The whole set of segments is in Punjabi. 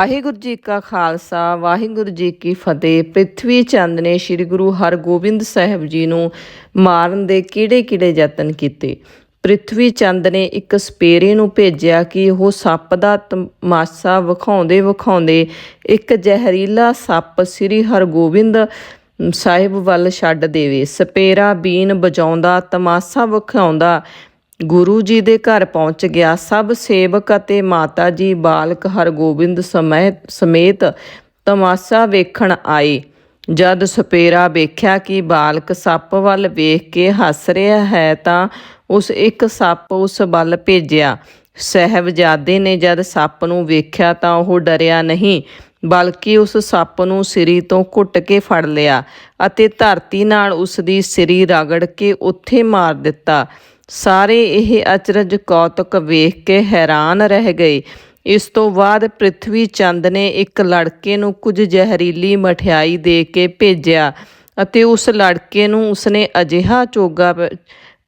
ਵਾਹਿਗੁਰੂ ਜੀ ਕਾ ਖਾਲਸਾ, ਵਾਹਿਗੁਰੂ ਜੀ ਕੀ ਫਤਿਹ। ਪ੍ਰਿਥਵੀ ਚੰਦ ਨੇ ਸ੍ਰੀ ਗੁਰੂ ਹਰਗੋਬਿੰਦ ਸਾਹਿਬ ਜੀ ਨੂੰ ਮਾਰਨ ਦੇ ਕਿਹੜੇ-ਕਿਹੜੇ ਯਤਨ ਕੀਤੇ। ਪ੍ਰਿਥਵੀ ਚੰਦ ਨੇ ਇੱਕ ਸਪੇਰੇ ਨੂੰ ਭੇਜਿਆ ਕਿ ਉਹ ਸੱਪ ਦਾ ਤਮਾਸ਼ਾ ਵਿਖਾਉਂਦੇ ਵਿਖਾਉਂਦੇ ਇੱਕ ਜ਼ਹਿਰੀਲਾ ਸੱਪ ਸ੍ਰੀ ਹਰਗੋਬਿੰਦ ਸਾਹਿਬ ਵੱਲ ਛੱਡ ਦੇਵੇ। ਸਪੇਰਾ ਬੀਨ ਵਜਾਉਂਦਾ, ਤਮਾਸ਼ਾ ਵਿਖਾਉਂਦਾ ਗੁਰੂ ਜੀ ਦੇ ਘਰ ਪਹੁੰਚ ਗਿਆ। ਸਭ ਸੇਵਕ ਅਤੇ ਮਾਤਾ ਜੀ, ਬਾਲਕ ਹਰਗੋਬਿੰਦ ਸਮੇਤ ਸਮੇਤ ਤਮਾਸ਼ਾ ਵੇਖਣ ਆਏ। ਜਦ ਸਪੇਰਾ ਵੇਖਿਆ ਕਿ ਬਾਲਕ ਸੱਪ ਵੱਲ ਵੇਖ ਕੇ ਹੱਸ ਰਿਹਾ ਹੈ ਤਾਂ ਉਸ ਇੱਕ ਸੱਪ ਉਸ ਵੱਲ ਭੇਜਿਆ। ਸਹਿਬਜ਼ਾਦੇ ਨੇ ਜਦ ਸੱਪ ਨੂੰ ਵੇਖਿਆ ਤਾਂ ਉਹ ਡਰਿਆ ਨਹੀਂ, ਬਲਕਿ ਉਸ ਸੱਪ ਨੂੰ ਸਿਰੀ ਤੋਂ ਘੁੱਟ ਕੇ ਫੜ ਲਿਆ ਅਤੇ ਧਰਤੀ ਨਾਲ ਉਸ ਦੀ ਸਿਰੀ ਰਗੜ ਕੇ ਉੱਥੇ ਮਾਰ ਦਿੱਤਾ। ਸਾਰੇ ਇਹ ਅਚਰਜ ਕੌਤਕ ਵੇਖ ਕੇ ਹੈਰਾਨ ਰਹਿ ਗਏ। ਇਸ ਤੋਂ ਬਾਅਦ ਪ੍ਰਿਥਵੀ ਚੰਦ ਨੇ ਇੱਕ ਲੜਕੇ ਨੂੰ ਕੁਝ ਜ਼ਹਿਰੀਲੀ ਮਠਿਆਈ ਦੇ ਕੇ ਭੇਜਿਆ ਅਤੇ ਉਸ ਲੜਕੇ ਨੂੰ ਉਸਨੇ ਅਜਿਹਾ ਚੋਗਾ ਪ-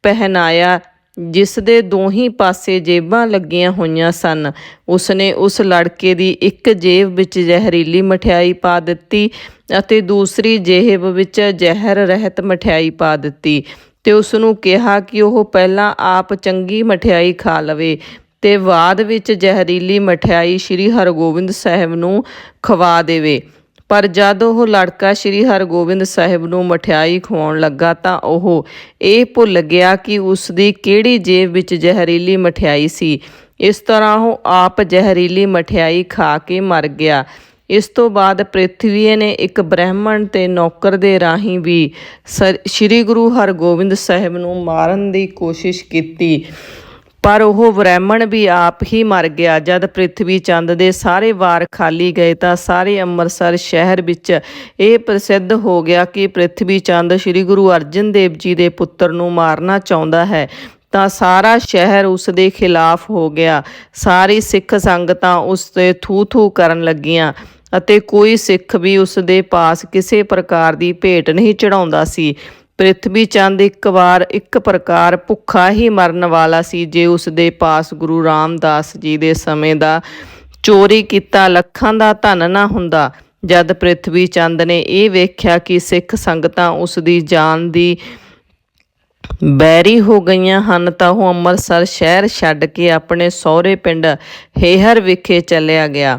ਪਹਿਨਾਇਆ ਜਿਸ ਦੇ ਦੋਹੀਂ ਪਾਸੇ ਜੇਬਾਂ ਲੱਗੀਆਂ ਹੋਈਆਂ ਸਨ। ਉਸਨੇ ਉਸ ਲੜਕੇ ਦੀ ਇੱਕ ਜੇਬ ਵਿੱਚ ਜ਼ਹਿਰੀਲੀ ਮਠਿਆਈ ਪਾ ਦਿੱਤੀ ਅਤੇ ਦੂਸਰੀ ਜੇਬ ਵਿੱਚ ਜ਼ਹਿਰ ਰਹਿਤ ਮਠਿਆਈ ਪਾ ਦਿੱਤੀ। ਤੇ ਉਸ ਨੂੰ ਕਿਹਾ ਕਿ ਉਹ ਪਹਿਲਾਂ ਆਪ ਚੰਗੀ ਮਠਿਆਈ ਖਾ ਲਵੇ ਤੇ ਬਾਅਦ ਵਿੱਚ ਜ਼ਹਿਰੀਲੀ ਮਠਿਆਈ ਸ੍ਰੀ ਹਰਗੋਬਿੰਦ ਸਾਹਿਬ ਨੂੰ ਖਵਾ ਦੇਵੇ। ਪਰ ਜਦ ਉਹ ਲੜਕਾ ਸ੍ਰੀ ਹਰਗੋਬਿੰਦ ਸਾਹਿਬ ਨੂੰ ਮਠਿਆਈ ਖਵਾਉਣ ਲੱਗਾ ਤਾਂ ਉਹ ਇਹ ਭੁੱਲ ਗਿਆ ਕਿ ਉਸ ਦੀ ਕਿਹੜੀ ਜੇਬ ਵਿੱਚ ਜ਼ਹਿਰੀਲੀ ਮਠਿਆਈ ਸੀ। ਇਸ ਤਰ੍ਹਾਂ ਉਹ ਆਪ ਜ਼ਹਿਰੀਲੀ ਮਠਿਆਈ ਖਾ ਕੇ ਮਰ ਗਿਆ। ਇਸ ਤੋਂ ਬਾਅਦ ਪ੍ਰਿਥਵੀ ਨੇ ਇੱਕ ਬ੍ਰਾਹਮਣ ਤੇ ਨੌਕਰ ਦੇ ਰਾਹੀਂ ਵੀ ਸਰ- ਸ੍ਰੀ ਗੁਰੂ ਹਰਗੋਬਿੰਦ ਸਾਹਿਬ ਨੂੰ ਮਾਰਨ ਦੀ ਕੋਸ਼ਿਸ਼ ਕੀਤੀ। ਪਰ ਉਹ ਬ੍ਰਾਹਮਣ ਵੀ ਆਪ ਹੀ ਮਰ ਗਿਆ। ਜਦ ਪ੍ਰਿਥਵੀ ਚੰਦ ਦੇ ਸਾਰੇ ਵਾਰ ਖਾਲੀ ਗਏ ਤਾਂ ਸਾਰੇ ਅੰਮ੍ਰਿਤਸਰ ਸ਼ਹਿਰ ਵਿੱਚ ਇਹ ਪ੍ਰਸਿੱਧ ਹੋ ਗਿਆ ਕਿ ਪ੍ਰਿਥਵੀ ਚੰਦ ਸ੍ਰੀ ਗੁਰੂ ਅਰਜਨ ਦੇਵ ਜੀ ਦੇ ਪੁੱਤਰ ਨੂੰ ਮਾਰਨਾ ਚਾਹੁੰਦਾ ਹੈ। ਤਾਂ ਸਾਰਾ ਸ਼ਹਿਰ ਉਸ ਦੇ ਖਿਲਾਫ ਹੋ ਗਿਆ। ਸਾਰੀ ਸਿੱਖ ਸੰਗਤਾਂ ਉਸ ਤੇ ਥੂ ਥੂ ਕਰਨ ਲੱਗੀਆਂ। ਅਤੇ ਕੋਈ ਸਿੱਖ ਵੀ ਉਸ ਦੇ ਪਾਸ ਕਿਸੇ ਪ੍ਰਕਾਰ ਦੀ ਭੇਟ ਨਹੀਂ ਚੜਾਉਂਦਾ ਸੀ। ਪ੍ਰਿਥਵੀ ਚੰਦ ਇੱਕ ਵਾਰ ਇੱਕ ਪ੍ਰਕਾਰ ਭੁੱਖਾ ਹੀ ਮਰਨ ਵਾਲਾ ਸੀ ਜੇ ਉਸ ਦੇ ਪਾਸ ਗੁਰੂ ਰਾਮਦਾਸ ਜੀ ਦੇ ਸਮੇਂ ਦਾ ਚੋਰੀ ਕੀਤਾ ਲੱਖਾਂ ਦਾ ਧਨ ਨਾ ਹੁੰਦਾ। ਜਦ ਪ੍ਰਿਥਵੀ ਚੰਦ ਨੇ ਇਹ ਵੇਖਿਆ ਕਿ ਸਿੱਖ ਸੰਗਤਾਂ ਉਸ ਦੀ ਜਾਨ ਦੀ ਬੈਰੀ ਹੋ ਗਈਆਂ ਹਨ ਤਾਂ ਉਹ ਅੰਮ੍ਰਿਤਸਰ ਸ਼ਹਿਰ ਛੱਡ ਕੇ ਆਪਣੇ ਸਹੁਰੇ ਪਿੰਡ ਹੇਹਰ ਵਿਖੇ ਚੱਲਿਆ ਗਿਆ।